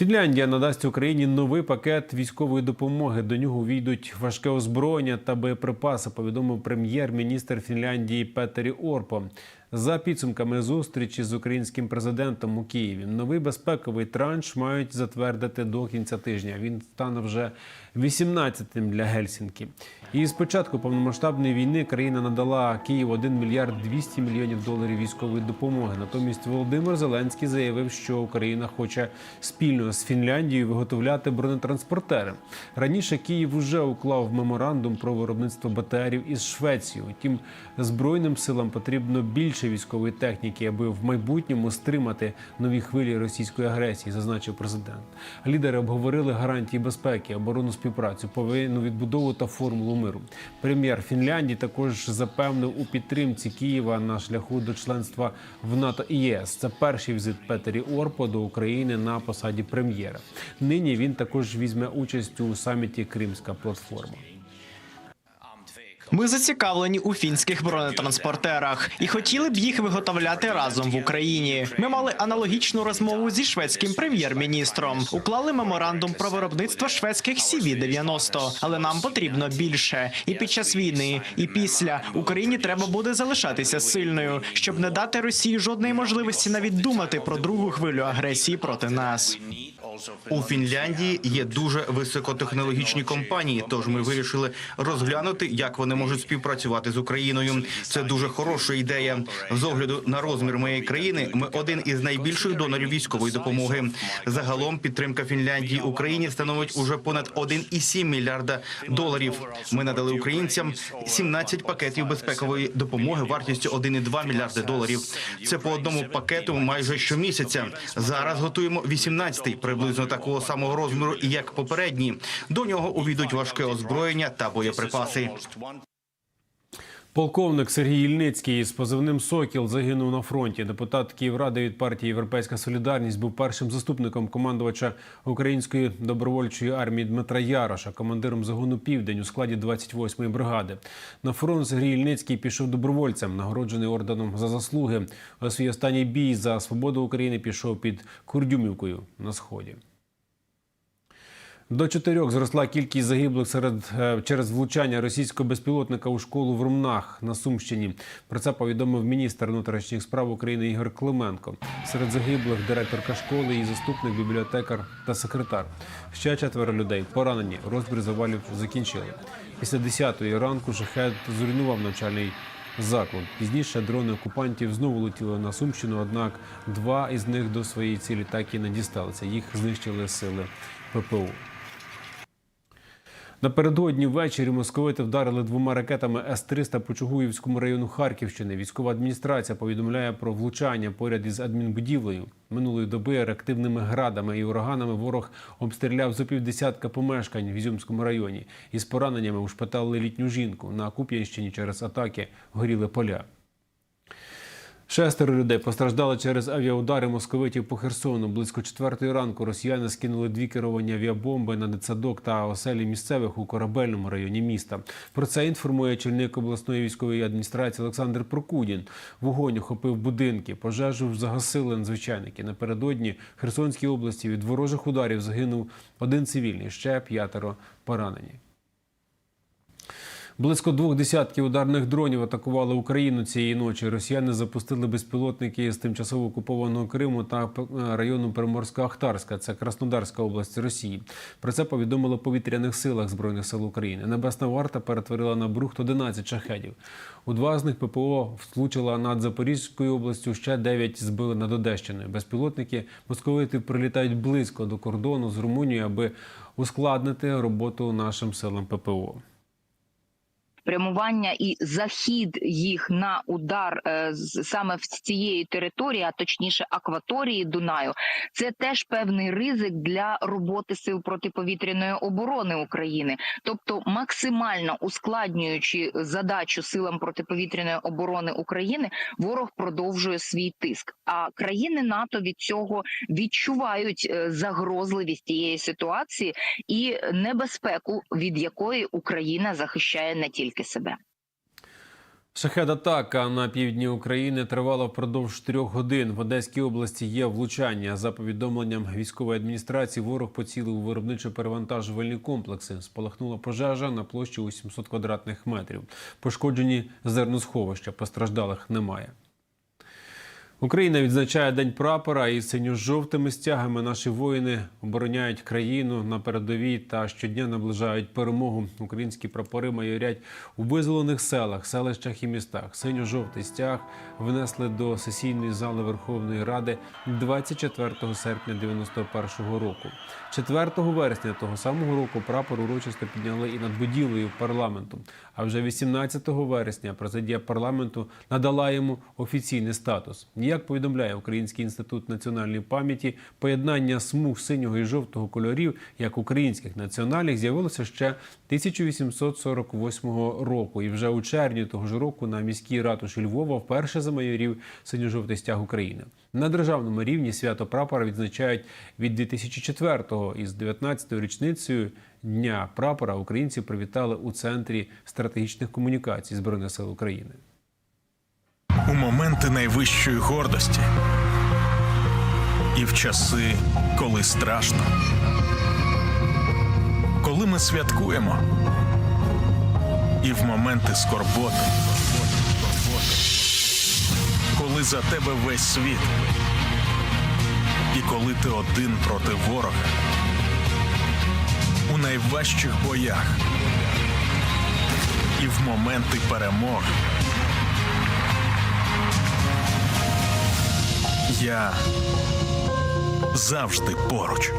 Фінляндія надасть Україні новий пакет військової допомоги. До нього війдуть важке озброєння та боєприпаси. Повідомив прем'єр-міністр Фінляндії Петері Орпо. За підсумками зустрічі з українським президентом у Києві, новий безпековий транш мають затвердити до кінця тижня. Він стане вже 18-тим для Гельсінкі. І з початку повномасштабної війни країна надала Києву 1 мільярд 200 мільйонів доларів військової допомоги. Натомість Володимир Зеленський заявив, що Україна хоче спільно з Фінляндією виготовляти бронетранспортери. Раніше Київ вже уклав меморандум про виробництво БТРів із Швецією. Втім, збройним силам потрібно більше військової техніки, аби в майбутньому стримати нові хвилі російської агресії, зазначив президент. Лідери обговорили гарантії безпеки, оборонну співпрацю, повинну відбудову та формулу миру. Прем'єр Фінляндії також запевнив у підтримці Києва на шляху до членства в НАТО і ЄС. Це перший візит Петері Орпо до України на посаді прем'єра. Нині він також візьме участь у саміті Кримська платформа. Ми зацікавлені у фінських бронетранспортерах і хотіли б їх виготовляти разом в Україні. Ми мали аналогічну розмову зі шведським прем'єр-міністром. Уклали меморандум про виробництво шведських CV-90, але нам потрібно більше. І під час війни, і після Україні треба буде залишатися сильною, щоб не дати Росії жодної можливості навіть думати про другу хвилю агресії проти нас. У Фінляндії є дуже високотехнологічні компанії, тож ми вирішили розглянути, як вони можуть співпрацювати з Україною. Це дуже хороша ідея. З огляду на розмір моєї країни, ми один із найбільших донорів військової допомоги. Загалом підтримка Фінляндії Україні становить уже понад 1,7 мільярда доларів. Ми надали українцям 17 пакетів безпекової допомоги вартістю 1,2 мільярди доларів. Це по одному пакету майже щомісяця. Зараз готуємо 18-й, приблизно такого самого розміру, як попередні. До нього увійдуть важке озброєння та боєприпаси. Полковник Сергій Ільницький з позивним Сокіл загинув на фронті. Депутат Київради від партії Європейська Солідарність був першим заступником командувача української добровольчої армії Дмитра Яроша, командиром загону Південь у складі 28-ї бригади. На фронт Сергій Ільницький пішов добровольцем, нагороджений орденом за заслуги. У свій останній бій за свободу України пішов під Курдюмівкою на сході. До чотирьох зросла кількість загиблих серед е, через влучання російського безпілотника у школу в Румнах на Сумщині. Про це повідомив міністр внутрішніх справ України Ігор Клименко. Серед загиблих директорка школи, її заступник, бібліотекар та секретар. Ще четверо людей поранені. Розбір завалів закінчили. Після 10-ї ранку шахет зруйнував навчальний заклад. Пізніше дрони окупантів знову летіли на Сумщину, однак два із них до своєї цілі так і не дісталися. Їх знищили сили ППО. Напередодні ввечері московити вдарили двома ракетами С-300 по Чугуївському району Харківщини. Військова адміністрація повідомляє про влучання поряд із адмінбудівлею. Минулої доби реактивними градами і ураганами ворог обстріляв зо півдесятка помешкань в Ізюмському районі. Із пораненнями ушпиталили літню жінку. На Куп'янщині через атаки горіли поля. Шестеро людей постраждали через авіаудари московитів по Херсону. Близько четвертої ранку росіяни скинули дві керовані авіабомби на дитсадок та оселі місцевих у корабельному районі міста. Про це інформує очільник обласної військової адміністрації Олександр Прокудін. Вогонь охопив будинки, пожежу загасили надзвичайники. Напередодні Херсонській області від ворожих ударів загинув один цивільний, ще п'ятеро поранені. Близько двох десятків ударних дронів атакували Україну цієї ночі. Росіяни запустили безпілотники з тимчасово окупованого Криму та е, району Приморська-Ахтарська. Це Краснодарська область Росії. Про це повідомили в повітряних силах збройних сил України. Небесна варта перетворила на брухт 11 шахедів. У два з них ППО влучила над Запорізькою областю. Ще дев'ять збили над Одещиною. Безпілотники московити прилітають близько до кордону з Румунією, аби ускладнити роботу нашим силам ППО. Прямування і захід їх на удар е, саме в цієї території, а точніше акваторії Дунаю, це теж певний ризик для роботи сил протиповітряної оборони України, тобто максимально ускладнюючи задачу силам протиповітряної оборони України, ворог продовжує свій тиск. А країни НАТО від цього відчувають е, загрозливість тієї ситуації і небезпеку, від якої Україна захищає не тільки себе. Шахед-атака на півдні України тривала впродовж трьох годин. В Одеській області є влучання. За повідомленням військової адміністрації, ворог поцілив у виробничо-перевантажувальні комплекси. Спалахнула пожежа на площі у 700 квадратних метрів. Пошкоджені зерносховища, постраждалих немає. Україна відзначає День прапора і синьо-жовтими стягами наші воїни обороняють країну на передовій та щодня наближають перемогу. Українські прапори майорять у визволених селах, селищах і містах. Синьо-жовтий стяг внесли до сесійної зали Верховної Ради 24 серпня 91 року. 4 вересня того самого року прапор урочисто підняли і над будівлею парламенту. А вже 18 вересня президія парламенту надала йому офіційний статус. Як повідомляє Український інститут національної пам'яті, поєднання смуг синього і жовтого кольорів, як українських національних, з'явилося ще 1848 року. І вже у червні того ж року на міській ратуші Львова вперше замайорів синьо-жовтий стяг України. На державному рівні свято прапора відзначають від 2004-го із 19-ю річницею Дня прапора українці привітали у центрі стратегічних комунікацій Збройних сил України. У моменти найвищої гордості. І в часи, коли страшно. Коли ми святкуємо, і в моменти скорботи, коли за тебе весь світ, і коли ти один проти ворога, у найважчих боях, і в моменти перемоги. Я завжди поруч.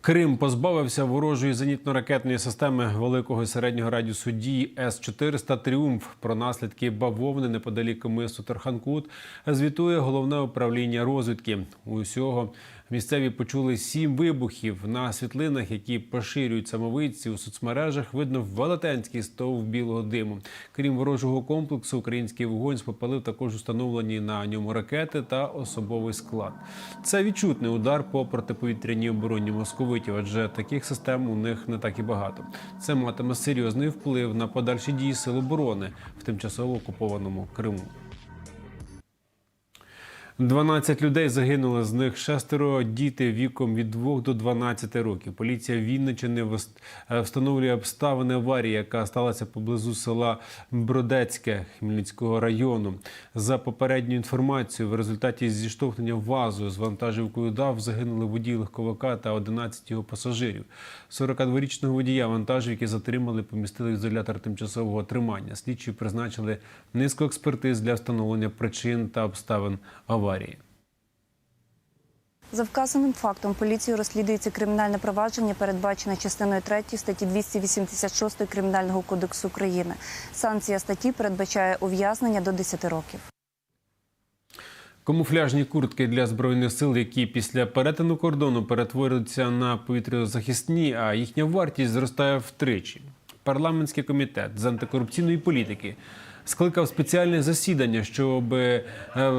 Крим позбавився ворожої зенітно-ракетної системи великого і середнього радіусу дії С-400 «Тріумф». Про наслідки бавовни неподалік мису Тарханкут звітує головне управління розвідки. Усього місцеві почули сім вибухів на світлинах, які поширюють самовидці у соцмережах. Видно велетенський стовп білого диму. Крім ворожого комплексу, український вогонь спопалив також установлені на ньому ракети та особовий склад. Це відчутний удар по протиповітряній обороні московитів, адже таких систем у них не так і багато. Це матиме серйозний вплив на подальші дії сил оборони в тимчасово окупованому Криму. 12 людей загинули, з них шестеро діти віком від 2 до 12 років. Поліція Вінничини е, встановлює обставини аварії, яка сталася поблизу села Бродецьке Хмельницького району. За попередньою інформацією, в результаті зіштовхнення вазою з вантажівкою ДАВ загинули водій легковика та 11 його пасажирів. 42-річного водія вантажівки затримали, помістили в ізолятор тимчасового тримання. Слідчі призначили низку експертиз для встановлення причин та обставин аварії. За вказаним фактом поліцією розслідується кримінальне провадження, передбачене частиною 3 статті 286 Кримінального кодексу України. Санкція статті передбачає ув'язнення до 10 років. Камуфляжні куртки для збройних сил, які після перетину кордону перетворюються на повітрязахисні, а їхня вартість зростає втричі. Парламентський комітет з антикорупційної політики скликав спеціальне засідання, щоб е,